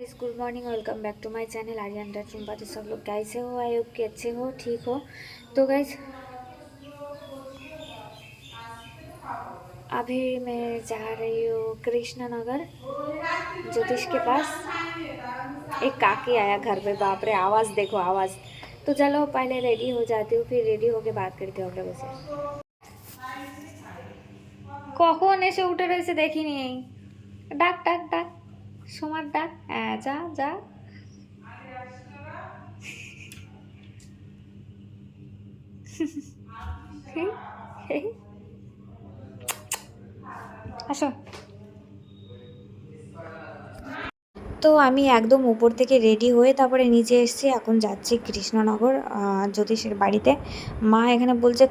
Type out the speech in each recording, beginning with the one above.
guys good morning welcome back to my channel Aryan Trumpa तो सब लोग कैसे हो आई होप कि अच्छे हो ठीक हो तो गाइस अभी मैं जा रही हूँ कृष्णा नगर ज्योतिष के पास एक काकी आया घर पे बाप रे आवाज़ देखो आवाज़ तो चलो पहले रेडी हो जाती हूँ फिर रेडी होके बात करती हूँ आप लोगों से কখন এসে উঠে রয়েছে দেখিনি ডাক ডাক ডাক সোমার ডাক যা যা। আসো। তো আমি একদম উপর থেকে রেডি হয়ে তারপরে নিচে এসেছি। এখন যাচ্ছি কৃষ্ণনগর জ্যোতিষের বাড়িতে। মা এখানে বলছে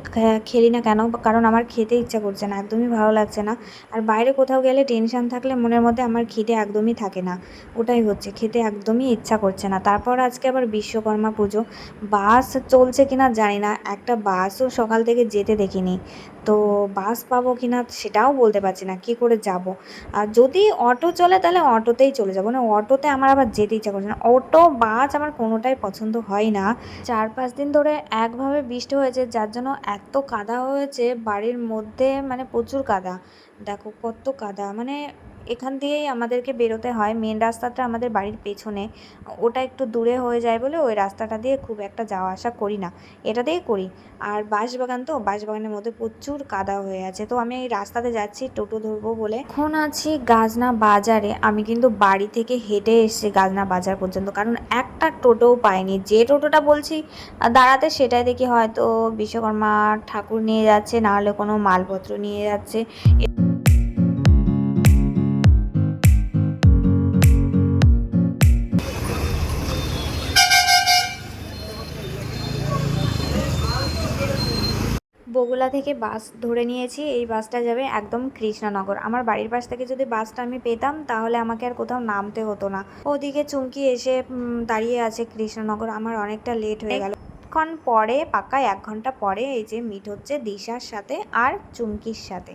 খেলি না কেন? কারণ আমার খেতে ইচ্ছা করছে না, একদমই ভালো লাগছে না। আর বাইরে কোথাও গেলে টেনশন থাকলে মনের মধ্যে আমার খিদে একদমই থাকে না। ওটাই হচ্ছে, খেতে একদমই ইচ্ছা করছে না। তারপর আজকে আবার বিশ্বকর্মা পুজো। বাস চলছে কিনা জানি না, একটা বাসও সকাল থেকে যেতে দেখিনি। তো বাস পাবো কি না সেটাও বলতে পারছি না, কী করে যাব? আর যদি অটো চলে তাহলে অটোতেই চলে যাব না অটোতে আমার আবার যেতে ইচ্ছা করছে না। অটো, বাস আমার কোনোটাই পছন্দ হয় না। চার পাঁচ দিন ধরে একভাবে বৃষ্টি হয়েছে, যার জন্য এত কাদা হয়েছে, বাড়ির মধ্যে মানে প্রচুর কাদা। দেখো কত কাদা মানে এখান দিয়েই আমাদেরকে বেরোতে হয়। মেন রাস্তাটা আমাদের বাড়ির পেছনে। ওটা একটু দূরে হয়ে যায় বলে ওই রাস্তাটা দিয়ে খুব একটা যাওয়া আসা করি না। এটা দিয়েই করি। আর বাঁশবাগান তো, বাঁশবাগানের মধ্যে প্রচুর কাদা হয়ে আছে। তো আমি এই রাস্তাতে যাচ্ছি, টোটো ধরবো বলে। এখন আছি গাজনা বাজারে। আমি কিন্তু বাড়ি থেকে হেঁটে এসেছি গাজনা বাজার পর্যন্ত। কারণ একটা টোটোও পাইনি। যে টোটোটা বলছি, দাঁড়াতে সেটাই দেখি হয়তো বিশ্বকর্মা ঠাকুর নিয়ে যাচ্ছে না হলে কোনো মালপত্র নিয়ে যাচ্ছে। বগুলা থেকে বাস ধরে নিয়েছি, এই বাসটা যাবে একদম কৃষ্ণনগর। আমার বাড়ির পাশ থেকে যদি বাসটা আমি পেতাম, তাহলে আমাকে আর কোথাও নামতে হতো না। ওদিকে চুমকি এসে দাঁড়িয়ে আছে কৃষ্ণনগর। আমার অনেকটা লেট হয়ে গেল। ক্ষণ পরে পাক্কা এক ঘণ্টা পরে এই যে মিট হচ্ছে দিশার সাথে আর চুমকির সাথে।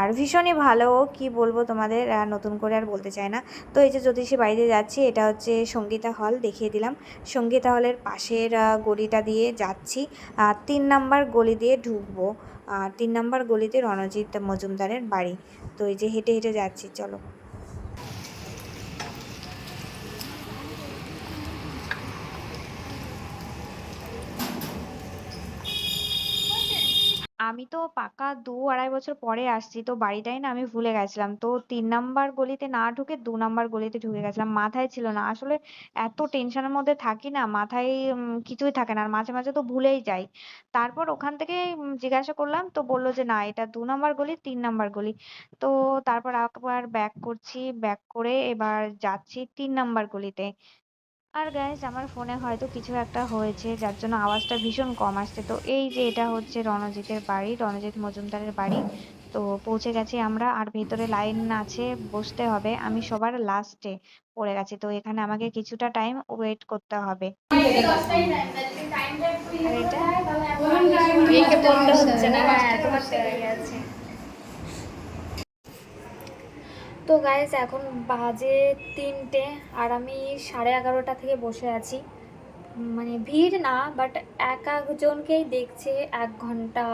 আর ভীষণই ভালো, কি বলব তোমাদের নতুন করে আর বলতে চাই না। তো এই যে জ্যোতিষী বাড়িতে যাচ্ছি, এটা হচ্ছে সঙ্গীতা হল, দেখিয়ে দিলাম। সঙ্গীতা হলের পাশের গলিটা দিয়ে যাচ্ছি। তিন নাম্বার গলি দিয়ে ঢুকবো। তিন নাম্বার গলিতে রণজিৎ মজুমদারের বাড়ি। তো এই যে হেঁটে হেঁটে যাচ্ছি, চলো। আমি তো পাকা দু আড়াই বছর পরে আসছি তো বাড়িটাই না আমি ভুলে গেছিলাম। তো তিন নাম্বার গলিতে না ঢুকে দু নাম্বার গলিতে ঢুকে গেছিলাম মাথায় ছিল না। আসলে এত টেনশনের মধ্যে থাকি না মাথায় উম, কিছুই থাকে না। আর মাঝে মাঝে তো ভুলেই যাই। তারপর ওখান থেকে জিজ্ঞাসা করলাম তো বলল যে না এটা দু নাম্বার গলি তিন নাম্বার গলি। তো তারপর আবার ব্যাক করছি ব্যাক করে এবার যাচ্ছি তিন নাম্বার গলিতে। আর গাইস আমার ফোনে হয়তো কিছু একটা হয়েছে, যার জন্য আওয়াজটা ভীষণ কম আসছে। তো এই যে এটা হচ্ছে রণজিতের বাড়ি রণজিৎ মজুমদারের বাড়ি। তো পৌঁছে গেছি আমরা, আর ভেতরে লাইন আছে, বসতে হবে। আমি সবার লাস্টে পড়ে গেছি, তো এখানে আমাকে কিছুটা টাইম ওয়েট করতে হবে। এটা হচ্ছে না হ্যাঁ তোমার দেওয়াই আছে তো গাইজ এখন বাজে তিনটে আর আমি সাড়ে এগারোটা থেকে বসে আছি। মানে ভিড় না বাট এক একজনকেই দেখছে, এক ঘণ্টা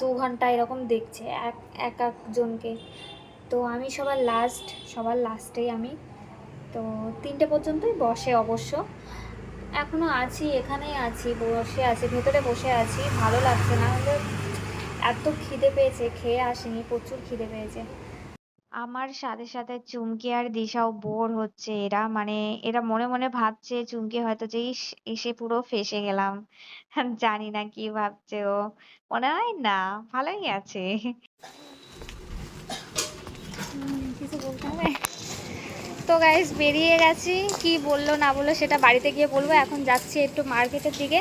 দু ঘণ্টা এরকম দেখছে, এক এক একজনকে। তো আমি সবার লাস্ট সবার লাস্টেই আমি। তো তিনটে পর্যন্তই বসে অবশ্য। এখনও আছি, এখানেই আছি, বসে আছি, ভেতরে বসে আছি, ভালো লাগছে না। এত খিদে পেয়েছে, খেয়ে আসেনি, প্রচুর খিদে পেয়েছে। আমার সাথে সাথে চুমকি আর দিশাও বোর হচ্ছে। এরা মানে এরা মনে মনে ভাবছে চুমকি হয়তো যে, ইস, এসে পুরো ফেঁসে গেলাম। জানি না কি ভাবছে ও। মনে হয় না, ভালোই আছে। তো গাইস বেরিয়ে গেছি। কি বলল না বলল সেটা বাড়িতে গিয়ে বলব। এখন যাচ্ছি একটু মার্কেটের দিকে।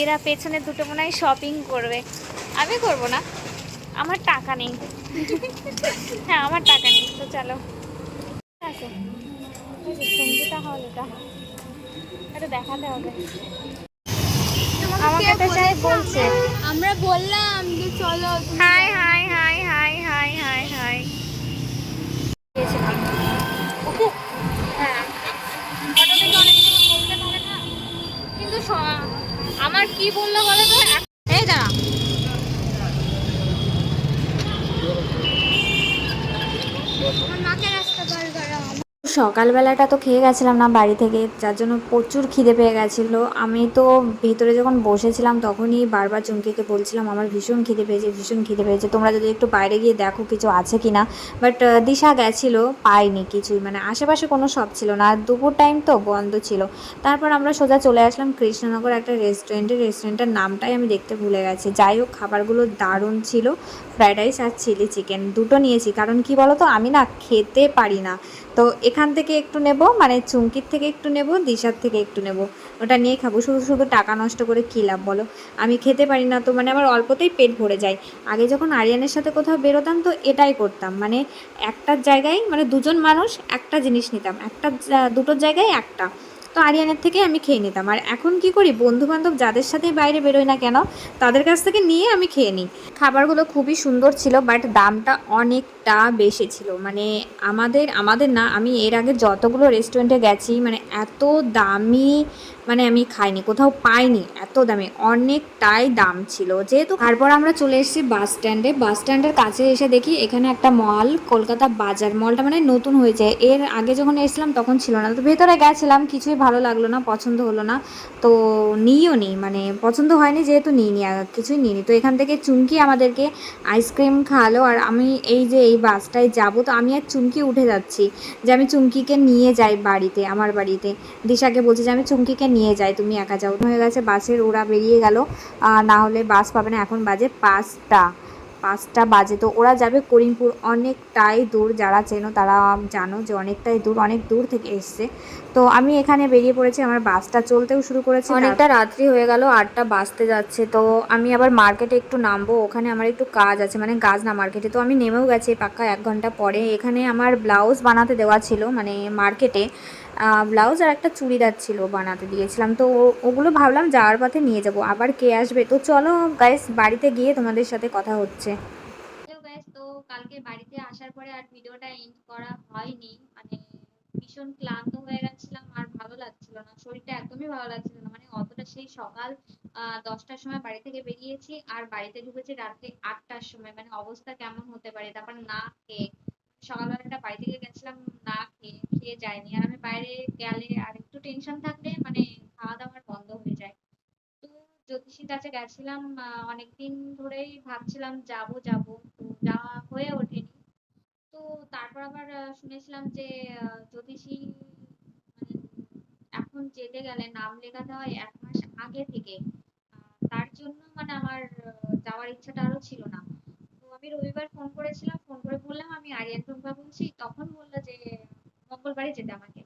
এরা পেছনে দুটো মনে হয় শপিং করবে। আমি করব না। আমার টাকা নেই। হ্যাঁ আমার টাকা নেই তো চলো। আচ্ছা, এটা। দেখাতে হবে। আমরা বললাম যে চলো কিন্তু আমার কি বলল বলো তো? সকালবেলাটা তো খেয়ে গেছিলাম না বাড়ি থেকে, যার জন্য প্রচুর খিদে পেয়ে গেছিল। আমি তো ভিতরে যখন বসেছিলাম তখনই বারবার চুমকিকে বলছিলাম, আমার ভীষণ খিদে পেয়েছে, ভীষণ খিদে পেয়েছে। তোমরা যদি একটু বাইরে গিয়ে দেখো কিছু আছে কি না বাট দিশা গেছিল, পাইনি কিছুই। মানে আশেপাশে কোনো শপ ছিল না। আর দুপুর টাইম তো বন্ধ ছিল। তারপর আমরা সোজা চলে আসলাম কৃষ্ণনগর একটা রেস্টুরেন্টে রেস্টুরেন্টের নামটাই আমি দেখতে ভুলে গেছি। যাই হোক, খাবারগুলো দারুণ ছিল। ফ্রাইড রাইস আর চিলি চিকেন দুটো নিয়েছি। কারণ কি বলো তো আমি না খেতে পারি না। তো এখান থেকে একটু নেব মানে চুমকির থেকে একটু নেব, দিশার থেকে একটু নেব। ওটা নিয়ে খাব। শুধু শুধু টাকা নষ্ট করে কী লাভ বলো? আমি খেতে পারি না তো মানে আমার অল্পতেই পেট ভরে যায়। আগে যখন আরিয়ানের সাথে কোথাও বেরোতাম তো এটাই করতাম। মানে একটার জায়গায় মানে দুজন মানুষ একটা জিনিস নিতাম। একটা দুটোর জায়গায় একটা। তো আরিয়ানের থেকে আমি খেয়ে নিতাম। আর এখন কি করি? বন্ধু বান্ধব যাদের সাথে বাইরে বেরোই না কেন, তাদের কাছ থেকে নিয়ে আমি খেয়ে নিই। খাবারগুলো খুবই সুন্দর ছিল বাট দামটা অনেকটা বেশি ছিল। মানে আমাদের আমাদের না, আমি এর আগে যতগুলো রেস্টুরেন্টে গেছি মানে এত দামি মানে আমি খাইনি, কোথাও পাইনি। এত দামি, অনেকটাই দাম ছিল। যেহেতু তারপর আমরা চলে এসেছি বাস স্ট্যান্ডে। বাস স্ট্যান্ডের কাছে এসে দেখি এখানে একটা মল, কলকাতা বাজার মলটা মানে নতুন হয়েছে এর আগে যখন এসেছিলাম তখন ছিল না। তো ভেতরে গেছিলাম, কিছুই ভালো লাগল না, পছন্দ হলো না। তো নিইও নি মানে পছন্দ হয়নি যেহেতু নিইনি, আর কিছুই নিইনি। তো এখান থেকে চুমকি আমাদেরকে আইসক্রিম খাওয়ালো, আর আমি এই যে এই বাসটায় যাব, তো আমি আর চুমকি উঠে যাচ্ছি যে আমি চুমকিকে নিয়ে যাই বাড়িতে, আমার বাড়িতে। দিশাকে বলছি যে আমি চুমকিকে নিয়ে যায়, তুমি একা যাও। হয়ে গেছে, বাসের ওরা বেরিয়ে গেল। না হলে বাস পাবে না, এখন বাজে পাঁচটা। পাঁচটা বাজে। তো ওরা যাবে করিমপুর। অনেকটাই দূর, যারা চেনো তারা জানো যে অনেকটাই দূর, অনেক দূর থেকে এসছে। তো আমি এখানে বেরিয়ে পড়েছি, আমার বাসটা চলতেও শুরু করেছে। অনেকটা রাত্রি হয়ে গেল, আটটা বাজতে যাচ্ছে। তো আমি আবার মার্কেটে একটু নামবো, ওখানে আমার একটু কাজ আছে মানে কাজ না মার্কেটে। তো আমি নেমেও গেছি পাক্কা এক ঘণ্টা পরে। এখানে আমার ব্লাউজ বানাতে দেওয়া ছিল মানে মার্কেটে। ব্লাউজ আর একটা চুড়িদার ছিল বানাতে দিয়েছিলাম। তো ওগুলো ভাবলাম যাওয়ার পথে নিয়ে যাব। আবার কে আসবে? তো চলো গাইস বাড়িতে গিয়ে তোমাদের সাথে কথা হচ্ছে। তো কালকে বাড়িতে আসার পরে আর ভিডিওটা এন্ড করা হয়নি। মানে ভীষণ ক্লান্ত হয়ে গেছিলাম আর ভালো লাগছিল না। শরীরটা একদমই ভালো লাগছিল না। মানে অতটা সেই সকাল দশটার সময় বাড়ি থেকে বেরিয়েছি আর বাড়িতে ঢুকেছি রাত্রে আটটার সময়। মানে অবস্থা কেমন হতে পারে? তারপর না খেয়ে, সকালবেলাটা বাড়ি থেকে গেছিলাম, না খেয়ে খেয়ে যায়নি। আর আমি বাইরে গেলে আর একটু টেনশন থাকলে মানে খাওয়া দাওয়ার বন্ধ হয়ে যায়। তো জ্যোতিষীর কাছে গেছিলাম অনেকদিন ধরেই ভাবছিলাম যাব যাব। তো যাওয়া হয়ে ওঠেনি। তো তারপর আবার শুনেছিলাম যে জ্যোতিষী মানে এখন যেতে গেলে নাম লেখাতে হয় এক মাস আগে থেকে। তার জন্য মানে আমার যাওয়ার ইচ্ছাটা আরও ছিল না। তো আমি রবিবার ফোন করেছিলাম, ফোন করে বললাম, আমি আরিয়ান টুম্পা বলছি। তখন বলল যে মঙ্গলবারে যেতে আমাকে।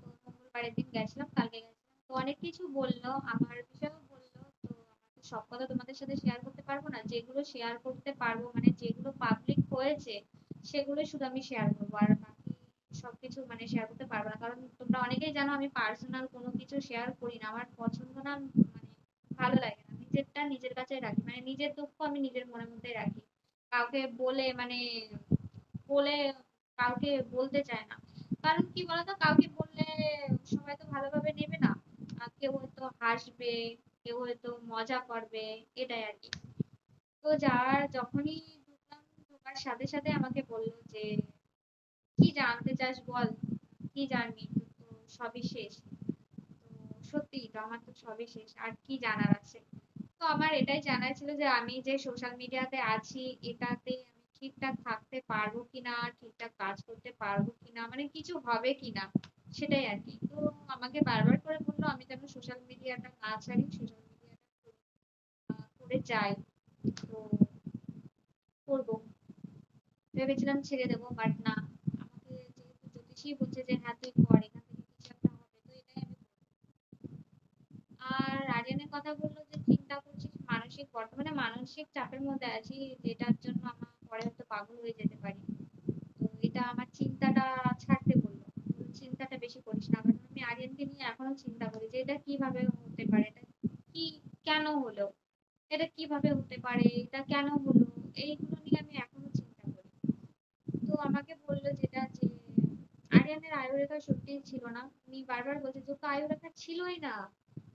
তো মঙ্গলবারের দিন গেছিলাম, কালকে গেছিলাম। তো অনেক কিছু বলল, আমার বিষয়েও বলল। তো আমার সব কথা তোমাদের সাথে শেয়ার করতে পারব না? যেগুলো শেয়ার করতে পারব মানে যেগুলো পাবলিক হয়েছে, সেগুলোই শুধু আমি শেয়ার করব। আর বাকি সবকিছু মানে শেয়ার করতে পারব না। কারণ তোমরা অনেকেই জানো, আমি পার্সোনাল কোনো কিছু শেয়ার করি না। আমার পছন্দ না মানে ভালো লাগে না। নিজেরটা নিজের কাছে রাখি। মানে নিজের দুঃখ আমি নিজের মনের মধ্যেই রাখি। কাউকে বলে মানে বলে, কাউকে বলতে চায় না। কারণ কি বলতো? কাউকে বললে সবাই তো ভালোভাবে নেবে না। কেউ হয়তো হাসবে, কেউ হয়তো মজা করবে, এটাই আর কি। তো যার যখনই ঢুকলাম, ঢোকার সাথে সাথে আমাকে বলল যে, কি জানতে চাস বল? কি জানবি? তো সবই শেষ। তো সত্যিই তো আমার তো সবই শেষ। আর কি জানার আছে? তো আমার এটাই জানার ছিল যে, আমি যে সোশ্যাল মিডিয়াতে আছি, এটাতে ঠিকঠাক থাকতে পারব কিনা, ঠিকঠাক কাজ করতে পারব কিনা মানে কিছু হবে কিনা, সেটাই আর কি। তো আমাকে বারবার করে বলল, আমি যেন সোশ্যাল মিডিয়াটা না ছাড়ি সোশ্যাল মিডিয়াটা করে যাই। তো করব। ভেবেছিলাম ছেড়ে দেবো বাট না। আমাকে যেহেতু জ্যোতিষী বলছে যে হ্যাঁ তুই কর, এখান থেকে কিছু একটা হবে। তো এটাই আমি। আর আরিয়ানের কথা বলল যে, চিন্তা করছিস, মানসিক বর্তমানে মানসিক চাপের মধ্যে আছি, যেটার জন্য আমার পাগল হয়ে যেতে পারি। তো এটা আমার চিন্তাটা ছাড়তে বলল। চিন্তাটা বেশি করিস না। কারণ আমি আরিয়ানকে নিয়ে এখনও চিন্তা করি যে এটা কীভাবে হতে পারে, এটা কি কেন হলো, এটা কীভাবে হতে পারে, এটা কেন হলো, এইগুলো নিয়ে আমি এখনও চিন্তা করি তো আমাকে বলল যেটা যে, আরিয়ানের আয়ুরেখা সত্যিই ছিল না। উনি বারবার বলছে তো আয়ুরেখা ছিলই না।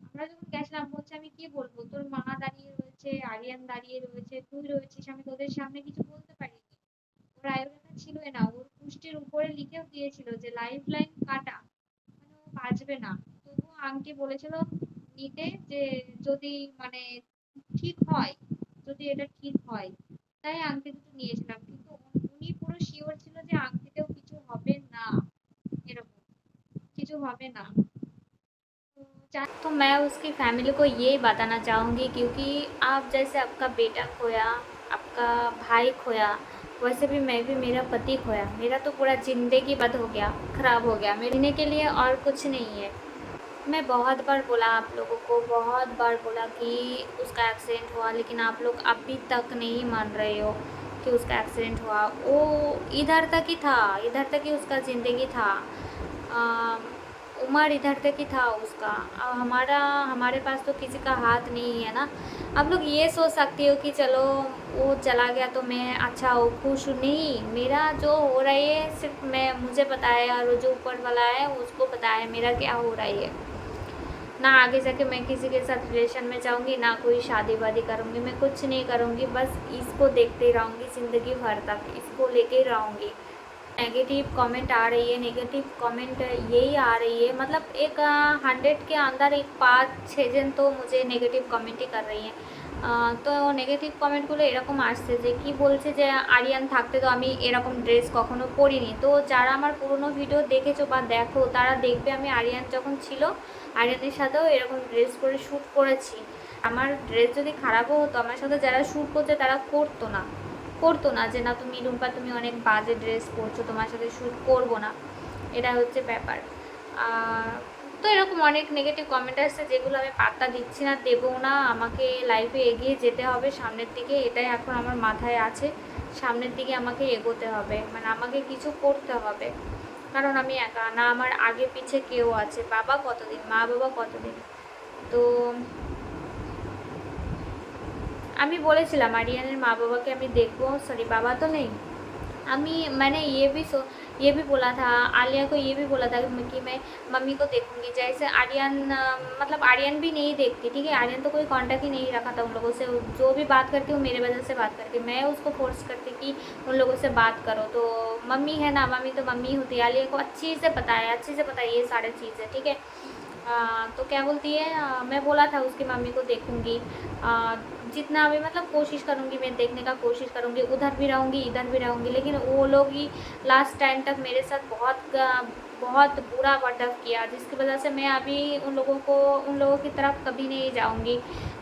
আমরা যখন গেছিলাম, বলছে, আমি কি বলব? তোর মা দাঁড়িয়ে রয়েছে, আরিয়ান দাঁড়িয়ে রয়েছে, তুই রয়েছিস, আমি তোদের সামনে কিছু বলতে পারিনি ওর আয়োডাটা ছিলই না ওর পুষ্টির উপরে লিখেও দিয়েছিল যে লাইফ লাইন কাটা মানে ও বাঁচবে না তবুও আংটি বলেছিল নিতে যে যদি মানে ঠিক হয় যদি এটা ঠিক হয় তাই আংটি দুটো নিয়েছিলাম কিন্তু উনি পুরো শিওর ছিল যে আংটিতেও কিছু হবে না এরকম কিছু হবে না তো যা- तो मैं उसकी फैमिली को ये बताना चाहूँगी क्योंकि आप जैसे आपका बेटा खोया आपका भाई खोया वैसे भी मैं भी मेरा पति खोया। मेरा तो पूरा ज़िंदगी बद हो गया ख़राब हो गया। मेरे के लिए और कुछ नहीं है। मैं बहुत बार बोला आप लोगों को बहुत बार बोला कि उसका एक्सीडेंट हुआ लेकिन आप लोग अभी तक नहीं मान रहे हो कि उसका एक्सीडेंट हुआ। वो इधर तक ही था इधर तक ही उसका ज़िंदगी था। आ, उम्र इधर तक ही था उसका। अब हमारा, हमारे पास तो किसी का हाथ नहीं है ना। आप लोग ये सोच सकते हो कि चलो, वो चला गया तो मैं अच्छा हो, खुश हूँ। नहीं, मेरा जो हो रहा है, सिर्फ़ मैं, मुझे पता है और जो ऊपर वाला है, उसको पता है मेरा क्या हो रहा है। ना आगे जाके मैं किसी के साथ रिलेशन में जाऊँगी, ना कोई शादी वादी करूँगी, मैं कुछ नहीं करूँगी, बस इसको देखते रहूँगी ज़िंदगी भर तक, इसको लेके रहूँगी। नेगेटिव कमेंट आ रही है नेगेटिव कमेंट यही आ रही है मतलब एक हंड्रेड के अंदर एक पाँच छः जन तो मुझे नेगेटिव कमेंट ही कर रही हैं আহ, তো নেগেটিভ কমেন্টগুলো এরকম আসছে যে কি বলছে যে আরিয়ান থাকতে তো আমি এরকম ড্রেস কখনো পরিনি তো যারা আমার পুরনো ভিডিও দেখেছো বা দেখো তারা দেখবে আমি আরিয়ান যখন ছিল আরিয়ানের সাথেও এরকম ড্রেস পরে শ্যুট করেছি আমার ড্রেস যদি খারাপও হতো আমার সাথে যারা শ্যুট করছে তারা করতো না করতো না যে, না, তুমি রুম্পা, তুমি অনেক বাজে ড্রেস পরছো, তোমার সাথে শ্যুট করব না। এটা হচ্ছে ব্যাপার। তো এরকম অনেক নেগেটিভ কমেন্ট আসছে যেগুলো আমি পাত্তা দিচ্ছি না দেবও না, আমাকে লাইফে এগিয়ে যেতে হবে সামনের দিকে, এটাই এখন আমার মাথায় আছে। সামনের দিকে আমাকে এগোতে হবে মানে আমাকে কিছু করতে হবে। কারণ আমি একা না, আমার আগে পিছে কেউ আছে, বাবা কতদিন মা বাবা কতদিন? তো আমি বলেছিলাম आर्यन माँ बाबा के अभी देखो सॉरी बाबा तो नहीं अमी मैंने ये भी सो ये भी बोला था आलिया को ये भी बोला था कि कि मैं मम्मी को देखूंगी जैसे आर्यन अ, मतलब आर्यन भी नहीं देखती ठीक है आर्यन तो कोई कांटेक्ट ही नहीं रखा था उन लोगों से जो भी बात करती वो मेरे वजह से बात करती मैं उसको फोर्स करती कि उन लोगों से बात करो तो मम्मी है ना मम्मी तो मम्मी होती है आलिया को अच्छी से पता है अच्छी से पता है ये सारे चीज़ें ठीक है आ, तो क्या बोलती है आ, मैं बोला था उसकी मम्मी को देखूंगी आ, जितना भी मतलब कोशिश करूँगी मैं देखने का कोशिश करूँगी, उधर भी रहूँगी, इधर भी रहूँगी, लेकिन वो लोग ही लास्ट टाइम तक मेरे साथ बहुत बहुत बुरा बर्ताव किया, जिसकी वजह से मैं अभी उन लोगों को, उन लोगों की तरफ़ कभी नहीं जाऊँगी।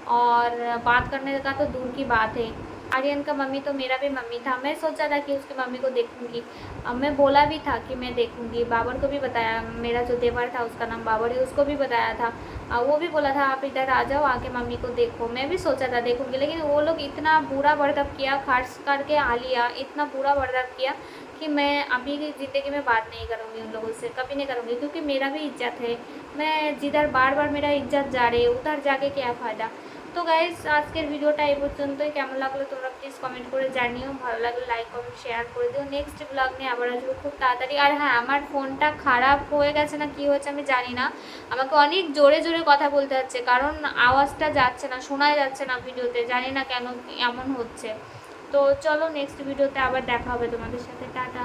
और बात करने का तो दूर की बात है। आर्यन का मम्मी तो मेरा भी मम्मी था। मैं सोचा था कि उसकी मम्मी को देखूँगी। अब मैं बोला भी था कि मैं देखूँगी। बाबर को भी बताया। मेरा जो देवर था उसका नाम बाबर है उसको भी बताया था। आ, वो भी बोला था आप इधर आ जाओ आके मम्मी को देखो। मैं भी सोचा था देखूँगी लेकिन वो लोग इतना बुरा बर्ताव किया खास करके आलिया इतना बुरा बर्ताव किया कि मैं अभी की ज़िंदगी में बात नहीं करूँगी उन लोगों से कभी नहीं करूँगी क्योंकि मेरा भी इज़्ज़त है। मैं जिधर बार बार मेरा इज़्ज़त जा रही है उधर जाके क्या फ़ायदा? তো গাইজ আজকের ভিডিওটা এই পর্যন্তই। কেমন লাগল তোমরা প্লিজ কমেন্ট করে জানিও। ভালো লাগলে লাইক কমেন্ট শেয়ার করে দিও। নেক্সট ব্লগ নিয়ে আবার আসব খুব তাড়াতাড়ি। আর হ্যাঁ আমার ফোনটা খারাপ হয়ে গেছে না, কি হয়েছে আমি জানি না। আমাকে অনেক জোরে জোরে কথা বলতে হচ্ছে, কারণ আওয়াজটা যাচ্ছে না, শোনাই যাচ্ছে না ভিডিওতে। জানি না কেন এমন হচ্ছে। তো চলো নেক্সট ভিডিওতে আবার দেখা হবে তোমাদের সাথে। টাটা।